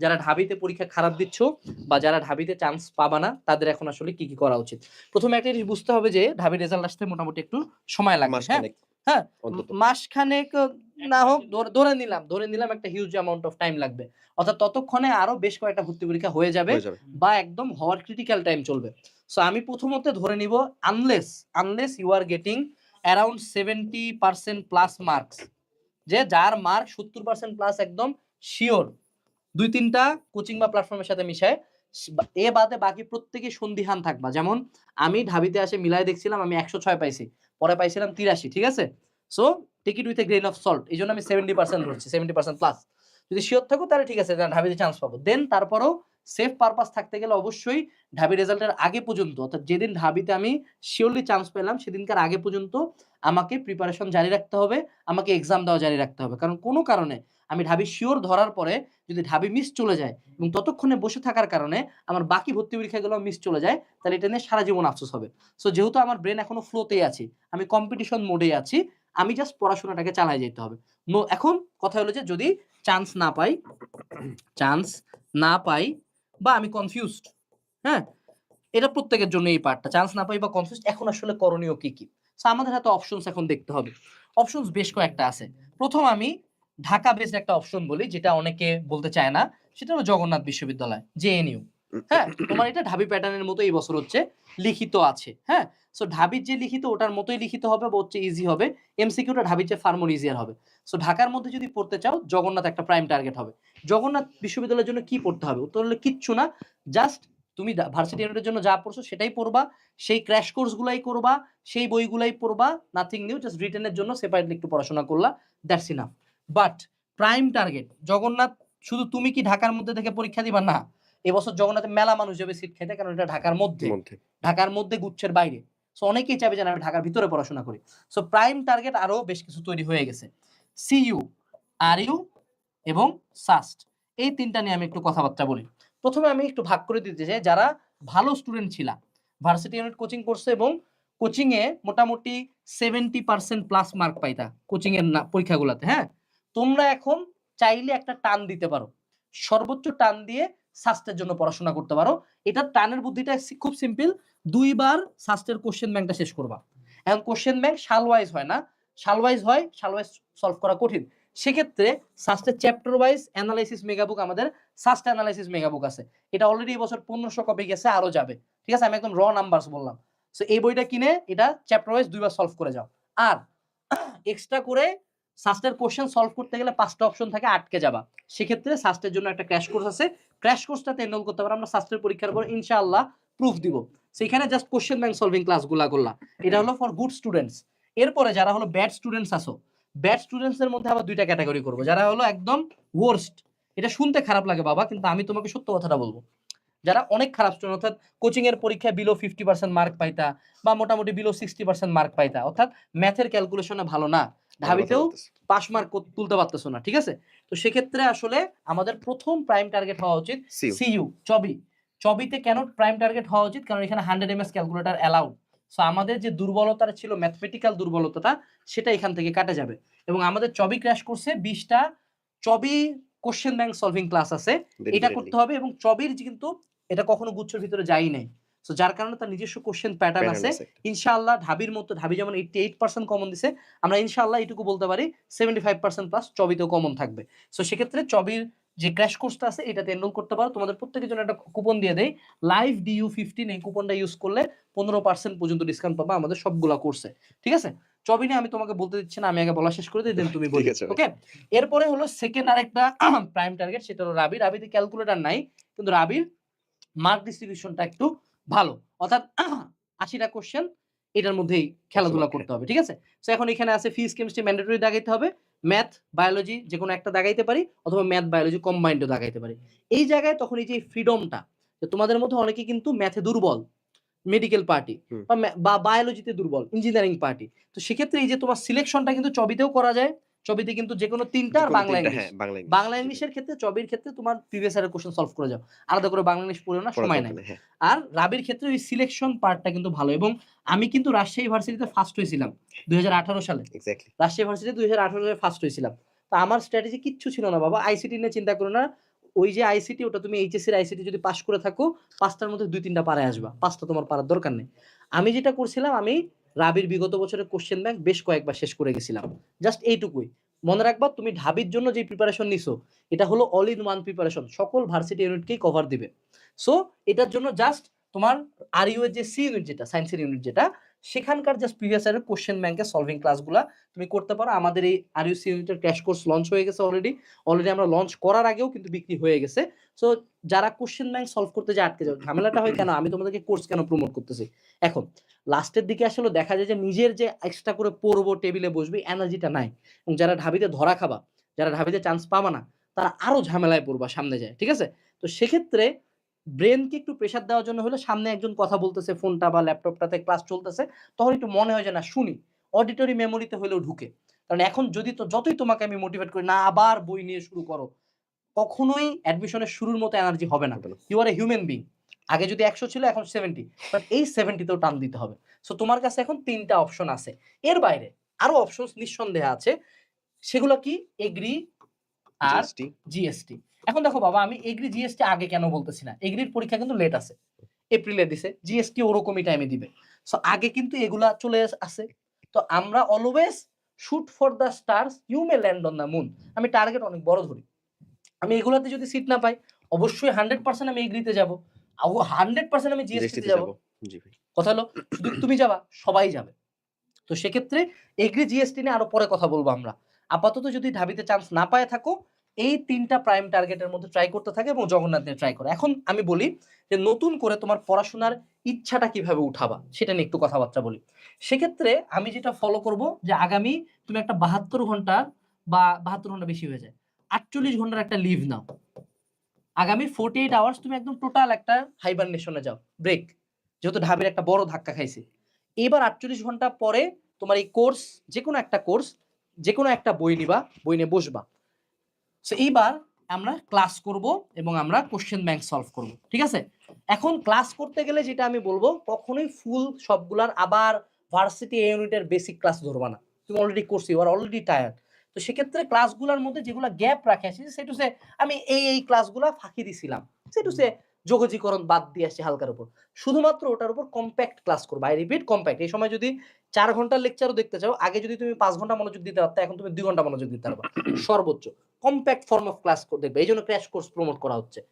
যারা ঢাবিতে পরীক্ষা খারাপ দিচ্ছ বা যারা ঢাবিতে চান্স পাবা না তাদের এখন আসলে কি কি করা উচিত? প্রথমে একটা জিনিস বুঝতে হবে যে ঢাবির রেজাল্ট আসতে মোটামুটি একটু সময় লাগবে হ্যাঁ? মাসখানেক। হ্যাঁ মাসখানেক না হোক ধরে- নিলাম ধরে নিলাম একটা হিউজ অ্যামাউন্ট অফ টাইম লাগবে। অর্থাৎ ততক্ষণে আরও বেশ কয়েকটা ভর্তি পরীক্ষা হয়ে যাবে হয়ে যাবে। বা একদম হওয়ার ক্রিটিক্যাল টাইম চলবে। সো আমি প্রথমত ধরে নিব unless unless you are getting around seventy percent plus marks যে যার মার্ক সত্তর পার্সেন্ট প্লাস একদম শিওর দুই তিনটা কোচিং বা প্ল্যাটফর্মের সাথে মিশায়। এ বাদে বাকি প্রত্যেকে সন্দিহান থাকবা। যেমন আমি ঢাবিতে আসে মিলাই দেখছিলাম, আমি একশো ছয় পাইছি, পরে পাইছিলাম তিরাশি, ঠিক আছে? So ticket with a grain of salt এই জন্য আমি সেভেন্টি পার্সেন্ট ধরছি সেভেন্টি পার্সেন্ট প্লাস যদি শিওর থাকো, তাহলে ঠিক আছে ঢাবিতে চান্স পাবো। দেন তারপরেও সেফ পারপাস থাকতে গেলে অবশ্যই ঢাবি রেজাল্টের আগে পর্যন্ত, অর্থাৎ যেদিন ঢাবিতে আমি শিওরলি চান্স পেলাম, সেদিনকার আগে পর্যন্ত আমাকে প্রিপারেশন জারি রাখতে হবে, আমাকে এক্সাম দেওয়া জারি রাখতে হবে। কারণ কোনো কারণে আমি ঢাবি শিওর ধরার পরে যদি ঢাবি মিস চলে যায় এবং ততক্ষণে বসে থাকার কারণে আমার বাকি ভর্তি পরীক্ষাগুলো মিস চলে যায়, তাহলে এটা নিয়ে সারা জীবন আফসোস হবে। সো যেহেতু আমার ব্রেন এখনও ফ্লোতেই আছি, আমি কম্পিটিশন মোডে আছি, আমি জাস্ট পড়াশোনাটাকে চালাই যেতে হবে। এখন কথা হলো যে যদি চান্স না পাই চান্স না পাই বা আমি কনফিউজড হ্যাঁ? এটা প্রত্যেকের জন্য এই পার্টটা চান্স না পাই বা কনফিউজ এখন আসলে করণীয় কি কি? আমাদের হাতে অপশনস এখন দেখতে হবে। অপশনস বেশ কয়েকটা আছে। প্রথম আমি ঢাকা বেসড একটা অপশন বলি, যেটা অনেকে বলতে চায় না। সেটা হলো জগন্নাথ বিশ্ববিদ্যালয় জেএনইউ হ্যাঁ তোমার এটা ঢাবি প্যাটার্নের মতো এই বছর হচ্ছে, লিখিত আছে হ্যাঁ? সো ঢাবির যে লিখিত, ওটার মতোই লিখিত হবে বা হচ্ছে ইজি হবে। এমসিকিউটা ঢাবির চেয়ে ফার্মোর ইজিয়ার হবে। সো ঢাকার মধ্যে যদি পড়তে চাও, জগন্নাথ একটা প্রাইম টার্গেট হবে। জগন্নাথ বিশ্ববিদ্যালয়ের জন্য কি পড়তে হবে? উত্তর হলো কিচ্ছু না জাস্ট তুমি ভার্সিটি ইউনিটের জন্য যা পড়ছো সেটাই পড়বা, সেই ক্র্যাশ কোর্স গুলাই করবা, সেই বইগুলাই পড়বা নাথিং নিউ জাস্ট রিটেনের জন্য সেপারেটলি একটু পড়াশোনা করলা that's enough but prime target Jagannath, শুধু তুমি কি ঢাকার মধ্যে থেকে পরীক্ষা দিবা? না এবছর জগন্নাথে মেলা মানুষ যাবে সিট খেতে কারণ এটা ঢাকার মধ্যে। ঢাকার মধ্যে গুচ্ছের বাইরে। সো অনেকেই চাইবে যে আমি ঢাকার ভিতরে পড়াশোনা করি। সো প্রাইম টার্গেট আরও বেশ কিছু তৈরি হয়ে গেছে। সিইউ আর ইউ এবং সাস্ট এই তিনটা নিয়ে আমি একটু কথাবার্তা বলি। প্রথমে আমি একটু ভাগ করে দিতে চাই যারা ভালো স্টুডেন্ট ছিলা ভার্সিটি ইউনিট কোচিং করছে এবং কোচিং এ মোটামুটি seventy percent plus mark পাইতা coaching এর না পরীক্ষাগুলোতে হ্যাঁ? তোমরা এখন চাইলে একটা টান দিতে পারো। সর্বোচ্চ টান দিয়ে স্বাস্থ্যের জন্য পড়াশোনা করতে পারো। এটা টানের বুদ্ধিটা খুব সিম্পল দুইবার স্বাস্থ্যের কোশ্চেন ব্যাংকটা শেষ করবা। এখন কোশ্চেন ব্যাংক সাল ওয়াইজ হয় না। সাল ওয়াইজ হয় সাল ওয়াইজ সলভ করা কঠিন। সেক্ষেত্রে স্বাস্থ্যের চ্যাপ্টার ওয়াইজ অ্যানালাইসিস মেগাবুক আমাদের স্বাস্থ্য অ্যানালাইসিস মেগাবুক আছে। এটা অলরেডি এই বছর পনেরোশো কপি গেছে, আরও যাবে। ঠিক আছে? আমি একদম র নাম্বারস বললাম। সো এই বইটা কিনে এটা চ্যাপ্টার ওয়াইজ দুইবার সলভ করে যাও। আর এক্সট্রা করে স্বাস্থ্যের কোশ্চেন সলভ করতে গেলে পাঁচটা অপশন থাকে, আটকে যাবা। সেক্ষেত্রে স্বাস্থ্যের জন্য একটা ক্র্যাশ কোর্স আছে। ক্র্যাশ কোর্সটাতে এনরোল করতে পারো, আমরা স্বাস্থ্যের পরীক্ষার পর ইনশাআল্লাহ প্রুফ দিব। সেখানে জাস্ট কোশ্চেন ব্যাংক সলভিং ক্লাসগুলা করলা এটা হলো ফর গুড স্টুডেন্টস এরপরে যারা হলো ব্যাড স্টুডেন্টস আসো ব্যাড স্টুডেন্টস এর মধ্যে আবার দুইটা ক্যাটাগরি করব। যারা হলো একদম ওয়ার্স্ট এটা শুনতে খারাপ লাগে বাবা, কিন্তু আমি তোমাকে সত্য কথাটা বলব। যারা অনেক খারাপ স্টুডেন্ট অর্থাৎ কোচিং এর পরীক্ষায় বিলো ফিফটি পার্সেন্ট মার্ক পাইতা, বা মোটামুটি বিলো সিক্সটি পার্সেন্ট মার্ক পাইতা, অর্থাৎ ম্যাথের ক্যালকুলেশনে ভালো না। ঢাবিতেও পাস মার্ক তুলতে পারতেছো না ঠিক আছে? তো সেক্ষেত্রে আসলে আমাদের প্রথম প্রাইম টার্গেট হওয়া উচিত সিইউ চবি। চবিতে কেন প্রাইম টার্গেট হওয়া উচিত? কারণ এখানে hundred M S calculator allowed so আমাদের যে দুর্বলতা ছিল ম্যাথমেটিক্যাল দুর্বলতাটা সেটা এখান থেকে কাটা যাবে। এবং আমাদের চবি ক্র্যাশ করছে বিশটা চবি কোশ্চেন ব্যাংক সলভিং ক্লাস আছে। এটা করতে হবে এবং চবির কিন্তু এটা কখনো গুচ্ছের ভিতরে যাই নাই। সো যার কারণে তার নিজস্ব কোশ্চেন প্যাটার্ন আছে। ইনশাআল্লাহ ঢাবির মতো ঢাবি যেমন এইটটি এইট পার্সেন্ট কমন দিছে আমরা ইনশাআল্লাহ এটুকু বলতে পারি seventy five percent plus চবিতেও common থাকবে। সো সেক্ষেত্রে চবির যে ক্র্যাশ কোর্সটা আছে এটাতে এনরোল করতে পারো। তোমাদের প্রত্যেকের জন্য একটা কুপন দিয়ে দেয় লাইভ ডিইউ ফিফটিন এই কুপনটা ইউজ করলে পনেরো পার্সেন্ট পর্যন্ত ডিসকাউন্ট পাবা আমাদের সবগুলা কোর্সে ঠিক আছে? চবি নিয়ে আমি তোমাকে বলতে দিচ্ছি না আমি আগে বলা শেষ করে দিই দেন তুমি বলি। ওকে এরপরে হলো সেকেন্ড আরেকটা প্রাইম টার্গেট সেটা হলো রাবি রাবিতে ক্যালকুলেটর নাই কিন্তু রাবির মার্ক ডিস্ট্রিবিউশনটা একটু ভালো। অর্থাৎ আশিটা কোশ্চেন এটার মধ্যেই খেলাধুলা করতে হবে ঠিক আছে? তো এখন এখানে আছে ফিজ কেমিস্ট্রি ম্যান্ডেটরি দাগাইতে হবে ম্যাথ বায়োলজি যে কোনো একটা দাগাইতে পারি অথবা ম্যাথ বায়োলজি কম্বাইন্ডও দাগাইতে পারি। এই জায়গায় তখন এই যে ফ্রিডমটা যে তোমাদের মধ্যে অনেকে কিন্তু ম্যাথে দুর্বল মেডিকেল পার্টি বা বা বায়োলজিতে দুর্বল ইঞ্জিনিয়ারিং পার্টি তো সেক্ষেত্রে এই যে তোমার সিলেকশনটা কিন্তু চবিতেও করা যায় চবিতে কিন্তু যে কোনো তিনটা আর বাংলা ইংলিশ হ্যাঁ বাংলা ইংলিশের ক্ষেত্রে চবির ক্ষেত্রে তোমার প্রিভিয়াস ইয়ারের কোশ্চেন সলভ করে যাও। আলাদা করে বাংলা ইংলিশ পড়েও না সময় নাই। হ্যাঁ। আর রাবির ক্ষেত্রে ওই সিলেকশন পার্টটা কিন্তু ভালো এবং আমি কিন্তু রাজশাহী ভার্সিটিতে ফার্স্ট হয়েছিলাম দুই সালে। এক্স্যাক্টলি রাজশাহী ভার্সিটি দুই হাজার আঠারো সালে ফার্স্ট হয়েছিলাম। তো আমার স্ট্র্যাটেজি কিচ্ছু ছিল না বাবা। আইসিটি নিয়ে চিন্তা করো না। ওই যে আইসিটি ওটা তুমি এইচএসসির আইসিটি যদি পাশ করে থাকো পাঁচটার মধ্যে দুই তিনটা পারে আসবা। পাঁচটা তোমার পারার দরকার নেই। আমি যেটা করছিলাম আমি রাবির বিগত বছরের কোশ্চেন ব্যাংক বেশ কয়েকবার শেষ করে গেছিলাম। জাস্ট এইটুকুই। মনে রাখবা, তুমি ঢাবির জন্য যে প্রিপারেশন নিছো, এটা হলো অল ইন ওয়ান প্রিপারেশন সকল ভার্সিটি ইউনিটকেই কভার দিবে। সো এটার জন্য জাস্ট তোমার আর ইউ এর যে সি ইউনিট যেটা সায়েন্সের ইউনিট যেটা সেখানকার জাস্ট প্রিভিয়াস ইয়ারের কোশ্চেন ব্যাংকের সলভিং ক্লাসগুলো তুমি করতে পারো। আমাদের এই আর ইউ সি ইউনিটের ক্র্যাশ কোর্স লঞ্চ হয়ে গেছে অলরেডি অলরেডি আমরা লঞ্চ করার আগেও কিন্তু বিক্রি হয়ে গেছে। সো যারা কোশ্চেন ব্যাংক সলভ করতে যে আটকে যাও। ঝামেলাটা হয় কেন? আমি তোমাদেরকে কোর্স কেন প্রমোট করতেছি? এখন লাস্টের দিকে আসলে দেখা যায় যে নিজের যে এক্সট্রা করে পড়ব টেবিলে বসবে এনার্জিটা নাই। এবং যারা ঢাবিতে ধরা খাবা, যারা ঢাবিতে চান্স পাবা না, তারা আরও ঝামেলায় পড়বা সামনে যায়, ঠিক আছে? তো সেক্ষেত্রে ব্রেনকে একটু প্রেশার দেওয়ার জন্য হলে সামনে একজন কথা বলতেছে ফোনটা বা ল্যাপটপটাতে ক্লাস চলতেছে তখন একটু মনে হয় যে না শুনি। অডিটরি মেমোরিতে হলেও ঢুকে। কারণ এখন যদি তো যতই তোমাকে আমি মোটিভেট করি না আবার বই নিয়ে শুরু করো কখনোই অ্যাডমিশনের শুরুর মতো এনার্জি হবে না। You R a human being আগে যদি একশো ছিল এখন সেভেন্টি বাট এই সেভেন্টিতেও টান দিতে হবে। সো তোমার কাছে এখন তিনটা অপশন আছে। এর বাইরে আরও অপশন নিঃসন্দেহে আছে। সেগুলো কি? এগ্রি আর জিএসটি এখন দেখো বাবা আমি এগ্রি জিএসটি আগে কেন বলতেছি না? এগ্রির পরীক্ষা কিন্তু লেট আছে। এপ্রিলে দিছে। জিএসটি ওরকমই টাইমে দিবে। সো আগে কিন্তু এগুলা চলে আসে তো আমরা always shoot for the stars you may land on the moon আমি টার্গেট অনেক বড় ধরি। আমি এগুলাতে যদি সিট না পাই অবশ্যই হান্ড্রেড পার্সেন্ট আমি এগ্রিতে যাব। হান্ড্রেড পার্সেন্ট আমি জিএসটিতে যাব। কথা হলো শুধু তুমি যাবা সবাই যাবে। তো সেক্ষেত্রে এগ্রি জিএসটি নিয়ে আরও পরে কথা বলব আমরা। আপাতত যদি ঢাবিতে চান্স না পায় থাকো, এই তিনটা প্রাইম টার্গেটের মধ্যে ট্রাই করতে থাকে এবং জগন্নাথ ট্রাই করো। এখন আমি বলি যে নতুন করে তোমার পড়াশোনার ইচ্ছাটা কীভাবে উঠাবা, সেটা নিয়ে একটু কথাবার্তা বলি। সেক্ষেত্রে আমি যেটা ফলো করব যে আগামী তুমি একটা বাহাত্তর ঘণ্টা বা বাহাত্তর ঘণ্টা বেশি হয়ে যায়, আটচল্লিশ ঘণ্টার একটা লিভ নাও। আগামী ফোর্টি এইট আওয়ার্স তুমি একদম টোটাল একটা হাইবারনেশনে যাও ব্রেক যেহেতু ঢাবির একটা বড় ধাক্কা খাইছে। এবার আটচল্লিশ ঘণ্টা পরে তোমার এই কোর্স যে কোনো একটা কোর্স যে কোনো একটা বই নিবা, বই নিয়ে বসবা। সো এইবার আমরা ক্লাস করব এবং আমরা কোশ্চেন ব্যাংক সলভ করব, ঠিক আছে? এখন ক্লাস করতে গেলে যেটা আমি বলব, কখনোই ফুল সবগুলার আবার ভার্সিটি ইউনিটের বেসিক ক্লাস ধরবা না। তুমি অলরেডি করছি ইউ আর অলরেডি টায়ার্ড তো সেক্ষেত্রে ক্লাসগুলোর মধ্যে যেগুলো গ্যাপ রাখে আসি সেটু সে আমি এই এই ক্লাসগুলো ফাঁকি দিছিলাম। সেটু সে যোগজীকরণ বাদ দিয়ে আসছি হালকার উপর। শুধুমাত্র ওটার উপর কম্প্যাক্ট ক্লাস করব। আই রিপিট কম্প্যাক্ট এই সময় যদি চার ঘণ্টার লেকচারও দেখতে চাও আগে যদি তুমি পাঁচ ঘণ্টা মনোযোগ দিতে পারতো এখন তুমি দুই ঘণ্টা মনোযোগ দিতে পারবা। সর্বোচ্চ। কম্প্যাক্ট ফর্ম অফ ক্লাস দেখবে। এই জন্য ক্র্যাশ কোর্স প্রমোট করা হচ্ছে।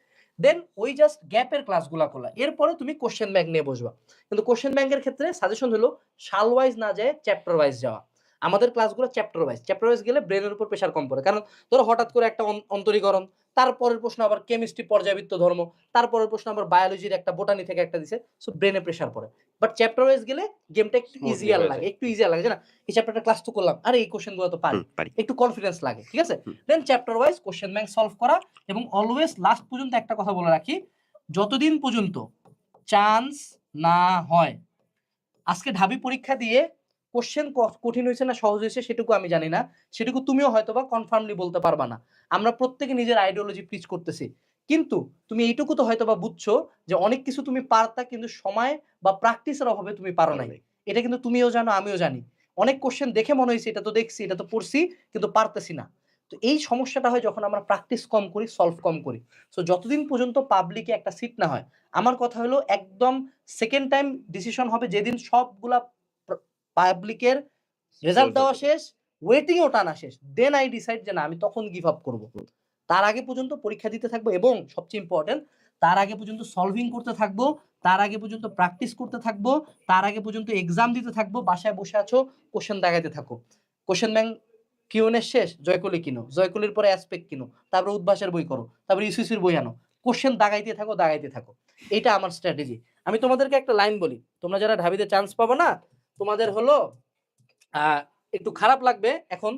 দেন ওই জাস্ট গ্যাপের ক্লাসগুলো করলা এরপরে তুমি কোশ্চেন ব্যাংক নিয়ে বসবা। কিন্তু কোশ্চেন ব্যাংকের ক্ষেত্রে সাজেশন হলো সাল ওয়াইজ না যায় চ্যাপ্টার ওয়াইজ যাওয়া। আমাদের ক্লাসগুলো চ্যাপ্টার ওয়াইজ চ্যাপ্টার ওয়াইজ গেলে ব্রেনের উপর প্রেশার কম পড়ে। কারণ ধরো হঠাৎ করে একটা অন- অন্তরীকরণ তারপরের প্রশ্ন আবার কেমিস্ট্রি পর্যাবৃত্ত ধর্ম তারপরের প্রশ্ন আবার বায়োলজির একটা বোটানি থেকে একটা দিছে সো ব্রেনে প্রেশার পড়ে। বাট চ্যাপ্টার ওয়াইজ গেলে গেমটা একটু ইজিয়ার লাগে একটু ইজিয়ার লাগে যে না এই চ্যাপ্টারটা ক্লাস তো করলাম আরে এই কোশ্চেনগুলো তো পারি। একটু কনফিডেন্স লাগে ঠিক আছে? দেন chapter wise question bank solve করা এবং অলওয়েজ লাস্ট পর্যন্ত একটা কথা বলে রাখি যতদিন পর্যন্ত চান্স না হয় আজকে ঢাবি পরীক্ষা দিয়ে কোশ্চেন কঠিন হয়েছে না সহজ হয়েছে সেটুকু আমি জানি না। সেটুকু তুমিও হয়তো বা কনফার্মলি বলতে পারবা না। আমরা প্রত্যেকে নিজের আইডিওলজি প্রিচ করতেছি। কিন্তু তুমি এইটুকু তো হয়তো বা বুঝছ যে অনেক কিছু তুমি পারতা কিন্তু সময় বা প্র্যাকটিসের অভাবে তুমি পারো নাই। এটা কিন্তু তুমিও জানো আমিও জানি। অনেক কোশ্চেন দেখে মনে হয়েছে এটা তো দেখছি এটা তো পড়ছি কিন্তু পারতেছি না। তো এই সমস্যাটা হয় যখন আমরা প্র্যাকটিস কম করি সলভ কম করি। সো যতদিন পর্যন্ত পাবলিকে একটা সিট না হয় আমার কথা হলো একদম সেকেন্ড টাইম ডিসিশন হবে যেদিন সবগুলা পাবলিকের রেজাল্ট দেওয়া। শেষ ওয়েটিংও টানা শেষ। দেন আই ডিসাইড যে না আমি তখন গিভ আপ করব। তার আগে পর্যন্ত পরীক্ষা দিতে থাকব এবং সবচেয়ে ইম্পর্টেন্ট তার আগে পর্যন্ত সলভিং করতে থাকব তার আগে পর্যন্ত প্র্যাকটিস করতে থাকব তার আগে পর্যন্ত এক্সাম দিতে থাকব বাসায় বসে আছো কোশ্চেন দেখাতে থাকো। কোশ্চেন ব্যাংক কিউনের শেষ জয়কলি কিনো। জয়কলির পরে অ্যাসপেক্ট কিনো। তারপরে উদ্ভাসের বই করো। তারপরে ইসিসির বই আনো। কোশ্চেন দাগাইতে থাকো দাগাইতে থাকো। এটা আমার স্ট্র্যাটেজি আমি তোমাদেরকে একটা লাইন বলি। তোমরা যারা ঢাবিতে চান্স পাবো না তোমাদের হলো একটু খারাপ লাগবে এখন।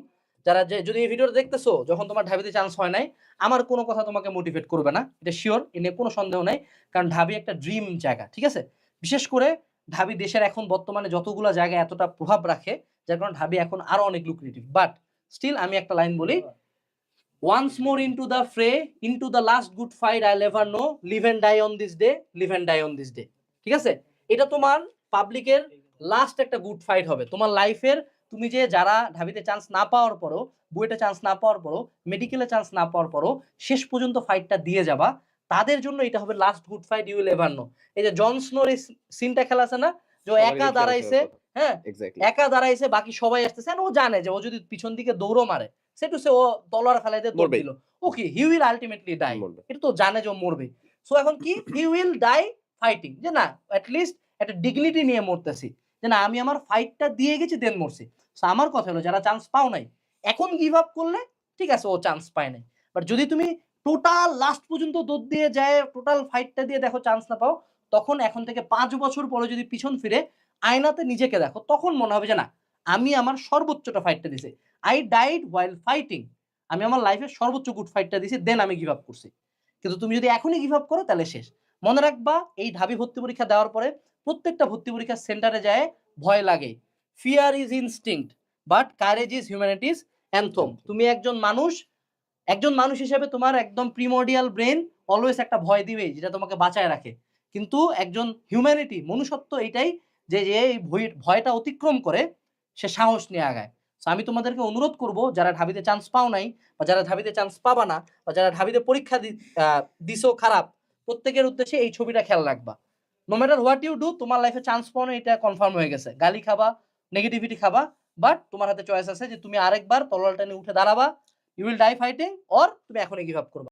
যারা যদি এই ভিডিওটা দেখতেছো, যখন তোমার ঢাবিতে চান্স হয় নাই, আমার কোনো কথা তোমাকে মোটিভেট করবে না। এটা শিওর এ নিয়ে কোনো সন্দেহ নাই, কারণ ঢাবি একটা ড্রিম জায়গা, ঠিক আছে? বিশেষ করে ঢাবি দেশের এখন বর্তমানে যতগুলো জায়গা এতটা প্রভাব রাখে, যার কারণে ঢাবি এখন আরও অনেক লুক্রেটিভ বাট স্টিল আমি একটা লাইন বলি once more into the Fry into the last good fight I lever no leave and die on this day leave and die on this day ঠিক আছে? এটা তোমার পাবলিকের লাস্ট একটা গুড ফাইট হবে। তোমার লাইফের তুমি যে যারা ঢাবিতে চান্স না পাওয়ার পরও বুয়েটে চান্স না পাওয়ার পরও মেডিকেলে চান্স না পাওয়ার পরও শেষ পর্যন্ত ফাইটটা দিয়ে যাবা তাদের জন্য এটা হবে last good fight you will ever no এই যে জন স্নোর এই সিনটা খেলা আছে না? যে একা দাঁড়াইছে হ্যাঁ? একা দাঁড়াইছে বাকি সবাই আসতেছে। ও জানে যে ও যদি পিছন দিকে দৌড়ো মারে সে টু সে ও তলোয়ার ফেলাই দিয়ে দৌড় দিল। ওকে হি উইল আলটিমেটলি ডাই এটা তো জানে যে ও মরবে। সো এখন কি? হি উইল ডাই ফাইটিং যে না লিস্ট একটা ডিগনিটি নিয়ে মরতেছি। যে না, আমি আমার ফাইটটা দিয়ে গেছি দেন মরছি। সো আমার কথা হলো, যারা চান্স পাও নাই, এখন গিভ আপ করলে, ঠিক আছে, ও চান্স পায় নাই। বাট যদি তুমি টোটাল লাস্ট পর্যন্ত দৌড় দিয়ে যায় টোটাল ফাইটটা দিয়ে দেখো চান্স না পাও, তখন এখন থেকে পাঁচ বছর পরে যদি পিছন ফিরে, আয়নাতে নিজেকে দেখো, তখন মনে হবে যে না, আমি আমার সর্বোচ্চটা ফাইটটা দিছি আই ডাইড ওয়াইল ফাইটিং আমি আমার লাইফের সর্বোচ্চ গুড ফাইটটা দিছি দেন আমি গিভ আপ করছি। কিন্তু তুমি যদি এখনই গিভ আপ করো, তাহলে শেষ। মনে রাখবা, এই ঢাবি ভর্তি পরীক্ষা দেওয়ার পরে প্রত্যেকটা ভর্তি পরীক্ষার সেন্টারে যায়, ভয় লাগে। Fear is instinct but courage is humanities anthem তুমি একজন মানুষ একজন মানুষ হিসেবে তোমার একদম প্রিমোডিয়াল ব্রেন অলওয়েজ একটা ভয় দিবে, যেটা তোমাকে বাঁচায় রাখে। কিন্তু একজন হিউম্যানিটি মনুষ্যত্ব এইটাই যে যে এই ভয়- ভয়টা অতিক্রম করে, সে সাহস নিয়ে আগায়। So আমি তোমাদেরকে অনুরোধ করব, যারা ঢাবিতে চান্স পাও নাই, বা যারা ঢাবিতে চান্স পাবা না, বা যারা ঢাবিতে পরীক্ষা দিছো খারাপ, প্রত্যেকের উদ্দেশ্যে এই ছবিটা খেয়াল রাখবা। No matter what you do তোমার লাইফে চান্স পাও না এটা কনফার্ম হয়ে গেছে। গালি খাবা নেগেটিভিটি খাবা বাট তোমার হাতে চয়েস আছে যে তুমি আরেকবার তলোয়ারটা নিয়ে উঠে দাঁড়াবা you will die fighting or তুমি এখনই গিভ আপ করবা।